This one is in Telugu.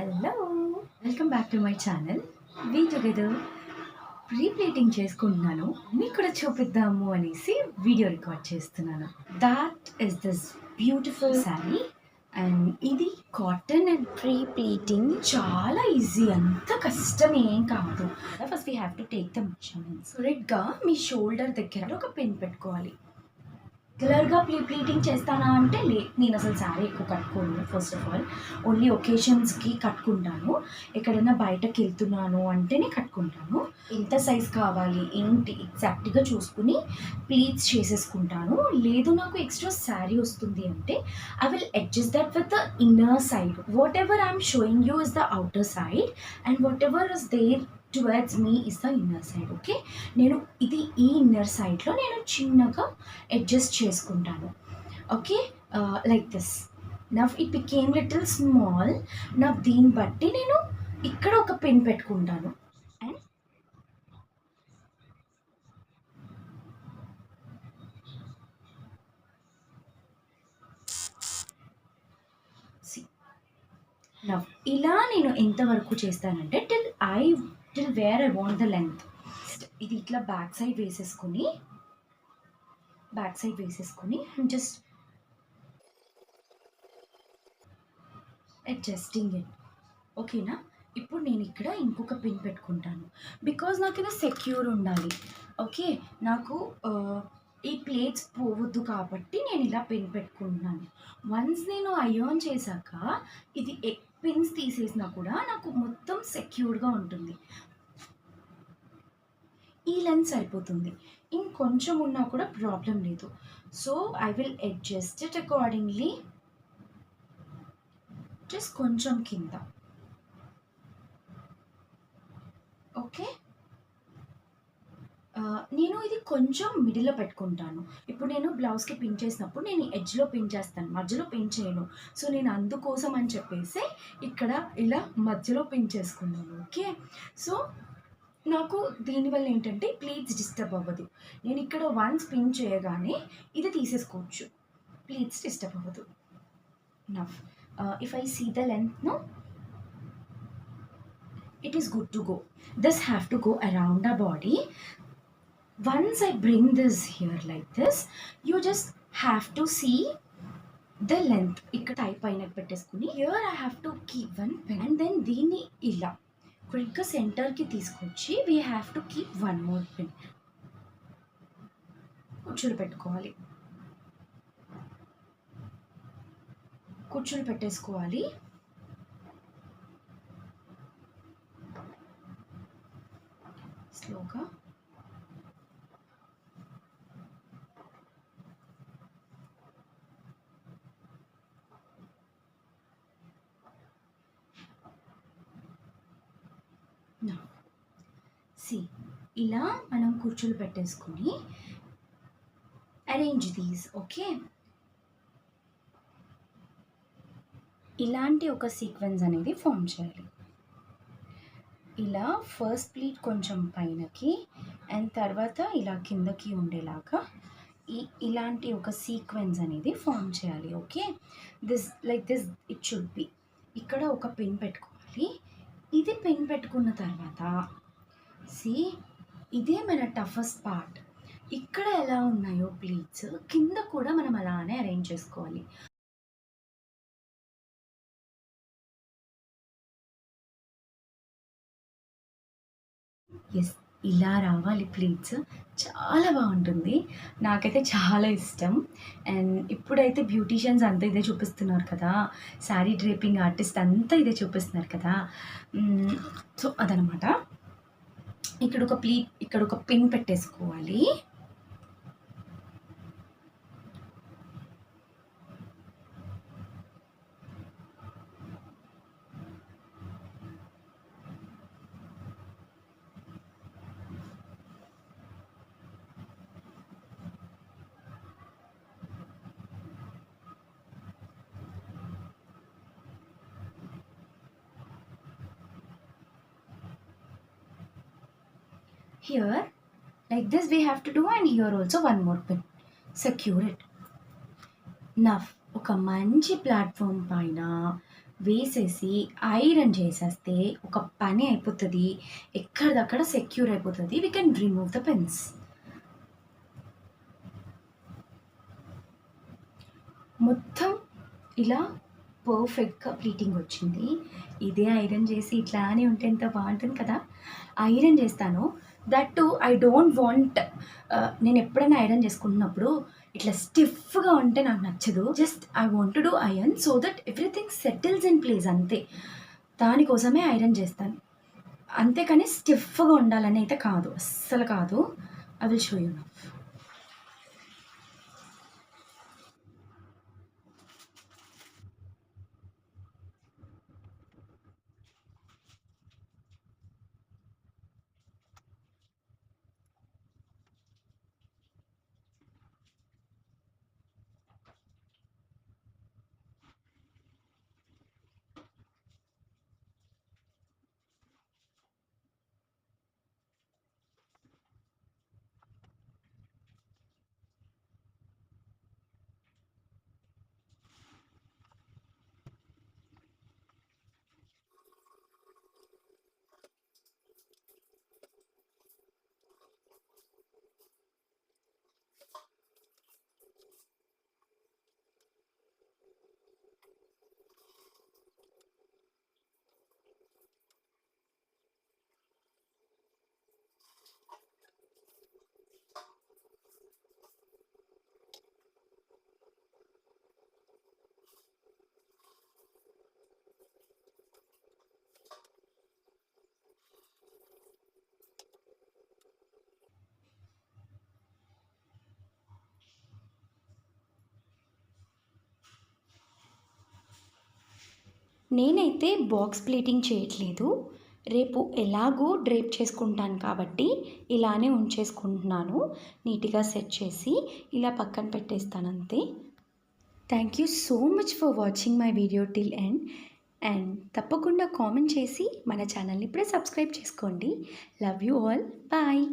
Hello welcome back to my channel we together prepleating చేసుకుంటున్నాను. మీకు కూడా చూపిద్దాము అనేసి వీడియో రికార్డ్ చేస్తున్నాను. That is this beautiful sari and ఇది కాటన్ అండ్ ప్రీప్లేటింగ్ చాలా ఈజీ అంత కష్టం ఏం కాదు. First we have to take the measurements కరెక్ట్గా మీ షోల్డర్ దగ్గర ఒక పెన్ పెట్టుకోవాలి. రెగ్యులర్గా ప్లీ ప్లీటింగ్ చేస్తానా అంటే లే నేను అసలు శారీ ఎక్కువ కట్టుకోను ఫస్ట్ ఆఫ్ ఆల్ ఓన్లీ ఒకేషన్స్కి కట్టుకుంటాను. ఎక్కడైనా బయటకు వెళ్తున్నాను అంటేనే కట్టుకుంటాను. ఎంత సైజ్ కావాలి ఏంటి ఎగ్జాక్ట్గా చూసుకుని ప్లీట్స్ చేసేసుకుంటాను. లేదు నాకు ఎక్స్ట్రా శారీ వస్తుంది అంటే I will adjust that with the inner side whatever I'm showing you is the outer side and whatever is there towards me is the inner side okay నేను ఇది ఈ ఇన్నర్ సైడ్లో నేను చిన్నగా అడ్జస్ట్ చేసుకుంటాను ఓకే లైక్ దిస్ నా ఇట్ బికేమ్ లిటిల్ స్మాల్ నా దీన్ని బట్టి నేను ఇక్కడ ఒక పెన్ పెట్టుకుంటాను. అండ్ నవ్ ఇలా నేను ఎంతవరకు చేస్తానంటే till I till where I want the length ఇది ఇట్లా బ్యాక్ సైడ్ వేసేసుకొని బ్యాక్ సైడ్ వేసేసుకొని జస్ట్ అడ్జస్టింగ్ ఇట్ ఓకేనా ఇప్పుడు నేను ఇక్కడ ఇంకొక పిన్ పెట్టుకుంటాను. బికాజ్ నాకు ఇది సెక్యూర్ ఉండాలి. ఓకే నాకు ఈ ప్లేట్స్ పోవద్దు కాబట్టి నేను ఇలా పిన్ పెట్టుకుంటున్నాను. వన్స్ నేను అయోన్ చేశాక ఇది పిన్స్ తీసేసినా కూడా నాకు మొత్తం సెక్యూర్డ్గా ఉంటుంది. ఈ లెన్స్ సరిపోతుంది ఇంకొంచెం ఉన్నా కూడా ప్రాబ్లం లేదు. So I will adjust it accordingly. Just కొంచెం కింద. ఓకే? నేను ఇది కొంచెం మిడిల్లో పెట్టుకుంటాను. ఇప్పుడు నేను బ్లౌజ్కి పిన్ చేసినప్పుడు నేను ఎడ్జ్లో పిన్ చేస్తాను. మధ్యలో పిన్ చేయను. సో నేను అందుకోసం అని చెప్పేసి ఇక్కడ ఇలా మధ్యలో పిన్ చేసుకున్నాను. ఓకే సో నాకు దీనివల్ల ఏంటంటే ప్లీట్స్ డిస్టర్బ్ అవ్వదు. నేను ఇక్కడ వన్స్ పిన్ చేయగానే ఇది తీసేసుకోవచ్చు. ప్లీట్స్ డిస్టర్బ్ అవ్వదు. Enough if I see the length no it is good to go. This have to go around our body. Once I bring this here like this, you just have to see the length. ఇక్కడ టైప్ అయిన పెట్టేసుకుని here I have to keep one pen and then దీన్ని ఇలా క్విక్గా సెంటర్కి తీసుకొచ్చి we have to keep one more pen కుర్చీలు పెట్టుకోవాలి. కుర్చీలు పెట్టేసుకోవాలి. స్లోగా సి. ఇలా మనం కుర్చీలు పెట్టేసుకుని అరేంజ్ దీస్ ఓకే ఇలాంటి ఒక సీక్వెన్స్ అనేది ఫామ్ చేయాలి. ఇలా ఫస్ట్ ప్లీట్ కొంచెం పైనకి అండ్ తర్వాత ఇలా కిందకి ఉండేలాగా ఈ ఇలాంటి ఒక సీక్వెన్స్ అనేది ఫామ్ చేయాలి okay this like this it should be ఇక్కడ ఒక పిన్ పెట్టుకోవాలి. ఇది పిన్ పెట్టుకున్న తర్వాత సి ఇదే మన టఫెస్ట్ పార్ట్ ఇక్కడ ఎలా ఉన్నాయో ప్లీట్స్ కింద కూడా మనం అలానే అరేంజ్ చేసుకోవాలి. ఎస్ ఇలా రావాలి ప్లీట్స్ చాలా బాగుంటుంది. నాకైతే చాలా ఇష్టం. అండ్ ఇప్పుడైతే బ్యూటీషియన్స్ అంతా ఇదే చూపిస్తున్నారు కదా. శారీ డ్రేపింగ్ ఆర్టిస్ట్ అంతా ఇదే చూపిస్తున్నారు కదా. Mm, సో అదనమాట. ఇక్కడ ఒక ప్లీట్ ఇక్కడ ఒక పిన్ పెట్టేసుకోవాలి. Here like this we have to do and here also one more pin. Secure it. Now ఒక మంచి ప్లాట్ఫామ్ పైన వేసేసి ఐరన్ చేసేస్తే ఒక పని అయిపోతుంది. ఎక్కడిదక్కడ సెక్యూర్ అయిపోతుంది. We can remove the pens మొత్తం ఇలా పర్ఫెక్ట్గా ప్లీటింగ్ వచ్చింది. ఇదే ఐరన్ చేసి ఇట్లానే ఉంటే ఎంత బాగుంటుంది కదా? ఐరన్ చేస్తాను. That to I don't want నేను ఎప్పుడైనా ఐరన్ చేసుకుంటున్నప్పుడు ఇట్లా స్టిఫ్గా ఉంటే నాకు నచ్చదు. Just I want to do iron so that everything settles in place అంతే. దానికోసమే ఐరన్ చేస్తాను. అంతేకాని స్టిఫ్గా ఉండాలని అయితే కాదు. అస్సలు కాదు. ఐ విల్ షో యూ నేనైతే బాక్స్ ప్లేటింగ్ చేయట్లేదు. రేపు ఎలాగో డ్రేప్ చేసుకుంటాను కాబట్టి ఇలానే ఉంచేసుకుంటున్నాను. నీట్గా సెట్ చేసి ఇలా పక్కన పెట్టేస్తాను అంతే. Thank you so much for watching my video till end and తప్పకుండా కామెంట్ చేసి మన ఛానల్ని ఇప్పుడే సబ్స్క్రైబ్ చేసుకోండి. Love you all bye